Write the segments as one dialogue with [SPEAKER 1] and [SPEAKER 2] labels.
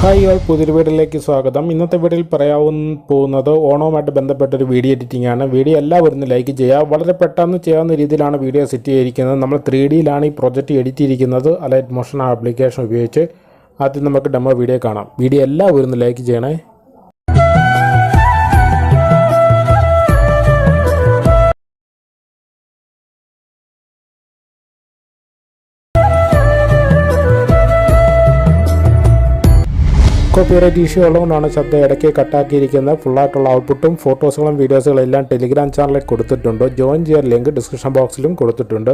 [SPEAKER 1] Hi all പുതിയൊരു വീഡിയോയിലേക്ക് സ്വാഗതം. ഇന്നത്തെ വീഡിയോയിൽ പറയാൻ പോകുന്നത് ഓണവുമായിട്ട് ബന്ധപ്പെട്ട ഒരു വീഡിയോ എഡിറ്റിംഗ് ആണ്. വീഡിയോ എല്ലാവരും ലൈക്ക് ചെയ്യുക. വളരെ പെട്ടെന്ന് ചെയ്യാവുന്ന രീതിയിലാണ് വീഡിയോ സെറ്റ് ചെയ്തിരിക്കുന്നത്. നമ്മൾ ത്രീ ഡിയിലാണ് ഈ പ്രൊജക്റ്റ് എഡിറ്റ് ചെയ്തിരിക്കുന്നത്. അലൈറ്റ് മോഷൻ ആപ്ലിക്കേഷൻ ഉപയോഗിച്ച് ആദ്യം നമുക്ക് ഡെമോ വീഡിയോ കാണാം. വീഡിയോ എല്ലാവരും ലൈക്ക് ചെയ്യണേ. കോപ്പിറൈറ്റ് ഇഷ്യൂ ഉള്ളതുകൊണ്ടാണ് ശബ്ദം ഇടയ്ക്ക് കട്ടാക്കിയിരിക്കുന്നത്. ഫുള്ളായിട്ടുള്ള ഔട്ട്പുട്ടും ഫോട്ടോസുകളും വീഡിയോസുകളും എല്ലാം ടെലിഗ്രാം ചാനലിൽ കൊടുത്തിട്ടുണ്ട്. ജോയിൻ ചെയ്യാൻ ലിങ്ക് ഡിസ്ക്രിപ്ഷൻ ബോക്സിലും കൊടുത്തിട്ടുണ്ട്.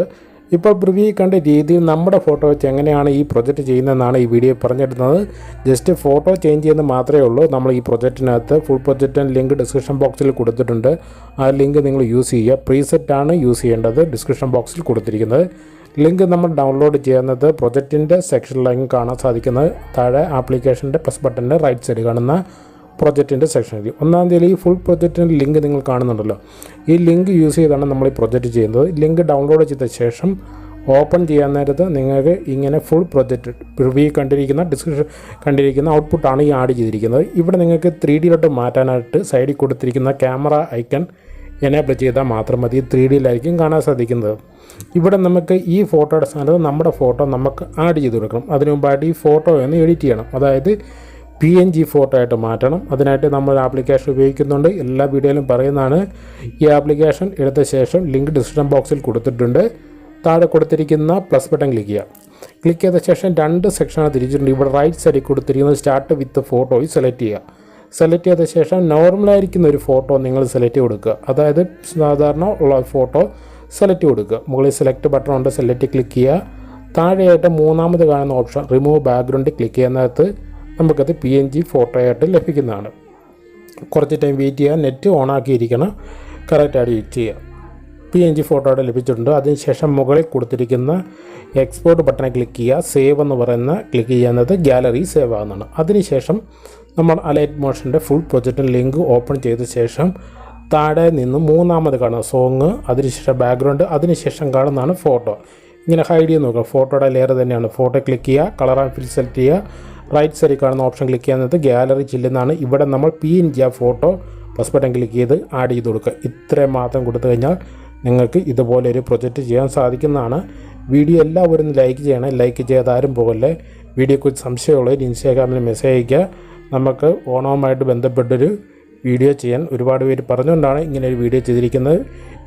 [SPEAKER 1] ഇപ്പോൾ പ്രിവ്യൂ കണ്ട രീതിയിൽ നമ്മുടെ ഫോട്ടോ വെച്ച് എങ്ങനെയാണ് ഈ പ്രൊജക്റ്റ് ചെയ്യുന്നതെന്നാണ് ഈ വീഡിയോ പറഞ്ഞിരുന്നത്. ജസ്റ്റ് ഫോട്ടോ ചേഞ്ച് ചെയ്യുന്ന മാത്രമേ ഉള്ളൂ. നമ്മൾ ഈ പ്രൊജക്റ്റിനകത്ത് ഫുൾ പ്രൊജക്റ്റിന് ലിങ്ക് ഡിസ്ക്രിപ്ഷൻ ബോക്സിൽ കൊടുത്തിട്ടുണ്ട്. ആ ലിങ്ക് നിങ്ങൾ യൂസ് ചെയ്യുക. പ്രീസെറ്റാണ് യൂസ് ചെയ്യേണ്ടത്. ഡിസ്ക്രിപ്ഷൻ ബോക്സിൽ കൊടുത്തിരിക്കുന്നത്. ലിങ്ക് നമ്മൾ ഡൗൺലോഡ് ചെയ്യുന്നത് പ്രൊജക്റ്റിന്റെ സെക്ഷനിലേക്ക് കാണാൻ സാധിക്കുന്നത്. താഴെ ആപ്ലിക്കേഷന്റെ പ്ലസ് ബട്ടന്റെ റൈറ്റ് സൈഡ് കാണുന്ന പ്രൊജക്റ്റിന്റെ സെക്ഷനിൽ ഒന്നാം തീയതി ഈ ഫുൾ പ്രൊജക്റ്റിന്റെ ലിങ്ക് നിങ്ങൾ കാണുന്നുണ്ടല്ലോ. ഈ ലിങ്ക് യൂസ് ചെയ്താണ് നമ്മൾ ഈ പ്രൊജക്റ്റ് ചെയ്യുന്നത്. ലിങ്ക് ഡൗൺലോഡ് ചെയ്ത ശേഷം ഓപ്പൺ ചെയ്യാൻ നേരത്ത് നിങ്ങൾക്ക് ഇങ്ങനെ ഫുൾ പ്രൊജക്റ്റ് പ്രിവ്യൂ കണ്ടിരിക്കുന്ന ഡിസ്ക്രിപ്ഷൻ കണ്ടിരിക്കുന്ന ഔട്ട്പുട്ടാണ് ഈ ആഡ് ചെയ്തിരിക്കുന്നത്. ഇവിടെ നിങ്ങൾക്ക് ത്രീ ഡിയിലോട്ട് മാറ്റാനായിട്ട് സൈഡിൽ കൊടുത്തിരിക്കുന്ന ക്യാമറ ഐക്കൺ എനേബിൾ ചെയ്താൽ മാത്രം മതി. ത്രീ ഡിയിലായിരിക്കും കാണാൻ സാധിക്കുന്നത്. ഇവിടെ നമുക്ക് ഈ ഫോട്ടോയുടെ സ്ഥാനത്ത് നമ്മുടെ ഫോട്ടോ നമുക്ക് ആഡ് ചെയ്ത് കൊടുക്കണം. അതിനു മുമ്പായിട്ട് ഈ ഫോട്ടോ ഒന്ന് എഡിറ്റ് ചെയ്യണം. അതായത് പി എൻ ജി ഫോട്ടോ ആയിട്ട് മാറ്റണം. അതിനായിട്ട് നമ്മൾ ആപ്ലിക്കേഷൻ ഉപയോഗിക്കുന്നുണ്ട്. എല്ലാ വീഡിയോയിലും പറയുന്നതാണ്. ഈ ആപ്ലിക്കേഷൻ എടുത്ത ശേഷം ലിങ്ക് ഡിസ്ക്രിപ്ഷൻ ബോക്സിൽ കൊടുത്തിട്ടുണ്ട്. താഴെ കൊടുത്തിരിക്കുന്ന പ്ലസ് ബട്ടൺ ക്ലിക്ക് ചെയ്യുക. ക്ലിക്ക് ചെയ്ത ശേഷം രണ്ട് സെക്ഷനാണ് തിരിച്ചിട്ടുണ്ട്. ഇവിടെ റൈറ്റ് സൈഡിൽ കൊടുത്തിരിക്കുന്നത് സ്റ്റാർട്ട് വിത്ത് ഫോട്ടോയിൽ സെലക്ട് ചെയ്യുക. സെലക്ട് ചെയ്ത ശേഷം നോർമലായിരിക്കുന്ന ഒരു ഫോട്ടോ നിങ്ങൾ സെലക്ട് കൊടുക്കുക. അതായത് സാധാരണ ഉള്ള ഫോട്ടോ സെലക്ട് കൊടുക്കുക. മുകളിൽ സെലക്ട് ബട്ടൺ ഉണ്ട് സെലക്ട് ക്ലിക്ക് ചെയ്യുക. താഴെയായിട്ട് മൂന്നാമത് കാണുന്ന ഓപ്ഷൻ റിമൂവ് ബാക്ക്ഗ്രൗണ്ട് ക്ലിക്ക് ചെയ്യുന്നതിനകത്ത് നമുക്കത് പി എൻ ജി ഫോട്ടോ ആയിട്ട് ലഭിക്കുന്നതാണ്. കുറച്ച് ടൈം വെയിറ്റ് ചെയ്യുക. നെറ്റ് ഓൺ ആക്കിയിരിക്കണം. കറക്റ്റായിട്ട് എഡിറ്റ് ചെയ്യുക. പി എൻ ജി ഫോട്ടോ അവിടെ ലഭിച്ചിട്ടുണ്ട്. അതിനുശേഷം മുകളിൽ കൊടുത്തിരിക്കുന്ന എക്സ്പോർട്ട് ബട്ടണെ ക്ലിക്ക് ചെയ്യുക. സേവ് എന്ന് പറയുന്ന ക്ലിക്ക് ചെയ്യുന്നത് ഗാലറി സേവ് ആകുന്നതാണ് അതിനുശേഷം നമ്മൾ അലൈറ്റ് മോഷന്റെ ഫുൾ പ്രൊജക്റ്റ് ലിങ്ക് ഓപ്പൺ ചെയ്ത ശേഷം താഴെ നിന്ന് മൂന്നാമത് കാണുന്ന സോങ് അതിനുശേഷം ബാക്ക്ഗ്രൗണ്ട് അതിനുശേഷം കാണുന്നതാണ് ഫോട്ടോ ഇങ്ങനെ ഹൈഡ് ചെയ്ത് നോക്കുക. ഫോട്ടോയുടെ ലെയർ തന്നെയാണ്. ഫോട്ടോ ക്ലിക്ക് ചെയ്യുക. കളർ ആൻഡ് ഫിൽ സെലക്ട് ചെയ്യുക. റൈറ്റ് സൈഡിൽ കാണുന്ന ഓപ്ഷൻ ക്ലിക്ക് ചെയ്യുന്നത് ഗാലറി ചില്ലെന്നാണ് ഇവിടെ നമ്മൾ പി എൻ ജി ആ ഫോട്ടോ പ്ലസ് ബട്ടൺ ക്ലിക്ക് ചെയ്ത് ആഡ് ചെയ്ത് കൊടുക്കുക. ഇത്രയും മാത്രം കൊടുത്തു കഴിഞ്ഞാൽ നിങ്ങൾക്ക് ഇതുപോലെ ഒരു പ്രൊജക്റ്റ് ചെയ്യാൻ സാധിക്കുന്നതാണ്. വീഡിയോ എല്ലാവരും ലൈക്ക് ചെയ്യണം. ലൈക്ക് ചെയ്യാതെ ആരും പോകല്ലേ. വീഡിയോക്കുറിച്ച് സംശയമുള്ളവർ ഇൻസ്റ്റാഗ്രാമിൽ മെസ്സേജ് അയയ്ക്കുക. നമുക്ക് ഓണവുമായിട്ട് ബന്ധപ്പെട്ടൊരു വീഡിയോ ചെയ്യാൻ ഒരുപാട് പേര് പറഞ്ഞുകൊണ്ടാണ് ഇങ്ങനെ ഒരു വീഡിയോ ചെയ്തിരിക്കുന്നത്.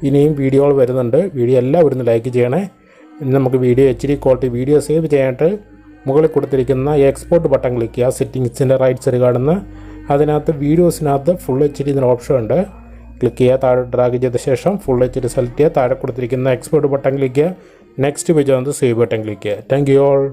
[SPEAKER 1] ഇനിയും വീഡിയോകൾ വരുന്നുണ്ട്. വീഡിയോ എല്ലാവരും ലൈക്ക് ചെയ്യണേ. ഇനി നമുക്ക് video H D quality video save ചെയ്യാനായിട്ട് മുകളിൽ കൊടുത്തിരിക്കുന്ന എക്സ്പോർട്ട് ബട്ടൺ ക്ലിക്ക് ചെയ്യുക. സെറ്റിങ്സിന്റെ റൈറ്റ് സൈഡ് കാണുന്ന അതിനകത്ത് വീഡിയോസിനകത്ത് ഫുൾ എച്ച് ഡി എന്നൊരു ഓപ്ഷൻ ഉണ്ട്. ക്ലിക്ക് ചെയ്യുക താഴെ ഡ്രാഗ് ചെയ്ത ശേഷം ഫുൾ എച്ച് ഡി സെലക്ട് ചെയ്യുക താഴെ കൊടുത്തിരിക്കുന്ന എക്സ്പോർട്ട് ബട്ടൺ ക്ലിക്ക് ചെയ്യുക നെക്സ്റ്റ് പേജ് വന്ന് സേവ് ബട്ടൺ ക്ലിക്ക് ചെയ്യുക താങ്ക് യു ഓൾ